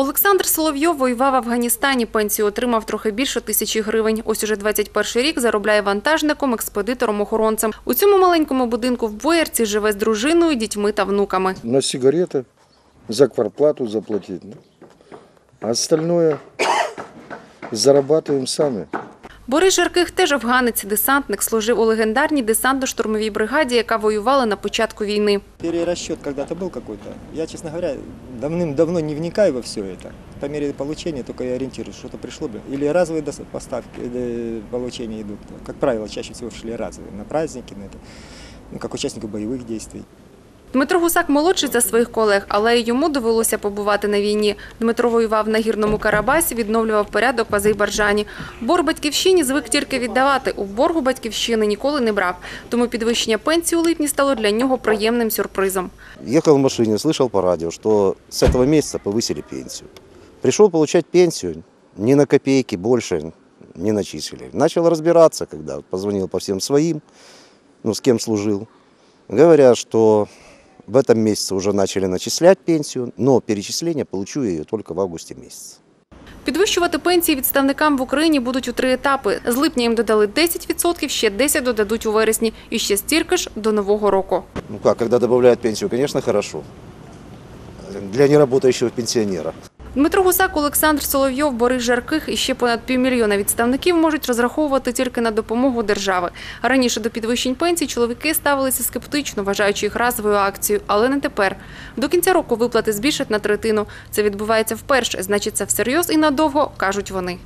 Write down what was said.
Олександр Соловйов воював в Афганістані. Пенсію отримав трохи більше тисячі гривень. Ось уже 21 рік заробляє вантажником, експедитором, охоронцем. У цьому маленькому будинку в Боярці живе з дружиною, дітьми та внуками. на сигарети, за квартплату заплатить. ну. А остальное зарабатываем сами. Борис Жарких теж афганець, десантник, служив у легендарній десантно-штурмовій бригаді, яка воювала на початку війни. Перерасчет когда-то был какой-то. Я, честно говоря, давным-давно не вникаю во все это. По мере получения только я ориентируюсь, что-то пришло бы. Или разовые дос- поставки, э, получения идут. Как правило, чаще всего шли разовые. На праздники, на это. Ну, как участнику боевых действий. Дмитро Гусак молодший за своїх колег, але й йому довелося побувати на війні. Дмитро воював на гірному Карабасі, відновлював порядок в Азербайджані. Борг батьківщині звик тільки віддавати. У боргу батьківщини ніколи не брав. Тому підвищення пенсії у липні стало для нього приємним сюрпризом. Ехал в машине, слышал по радио, что с этого месяца повысили пенсию. Пришел получать пенсию, ни на копейки больше не начислили. Начал разбираться, когда позвонил по всем своим, ну, с кем служил. Говорят, что в этом месяце уже начали начислять пенсию, но перечисление получу я ее только в августе месяце. Підвищувати пенсії відставникам в Україні будуть у три етапи. З липня їм додали 10%, ще 10% додадуть у вересні і ще стільки ж до нового року. Ну как, додають пенсію, звісно, добре. Для неработающего пенсионера. Дмитро Гусак, Олександр Соловйов, Борис Жарких і ще понад півмільйона відставників можуть розраховувати тільки на допомогу держави. Раніше до підвищень пенсій чоловіки ставилися скептично, вважаючи їх разовою акцією, але не тепер. До кінця року виплати збільшать на третину. Це відбувається вперше, значить це всерйоз і надовго, кажуть вони.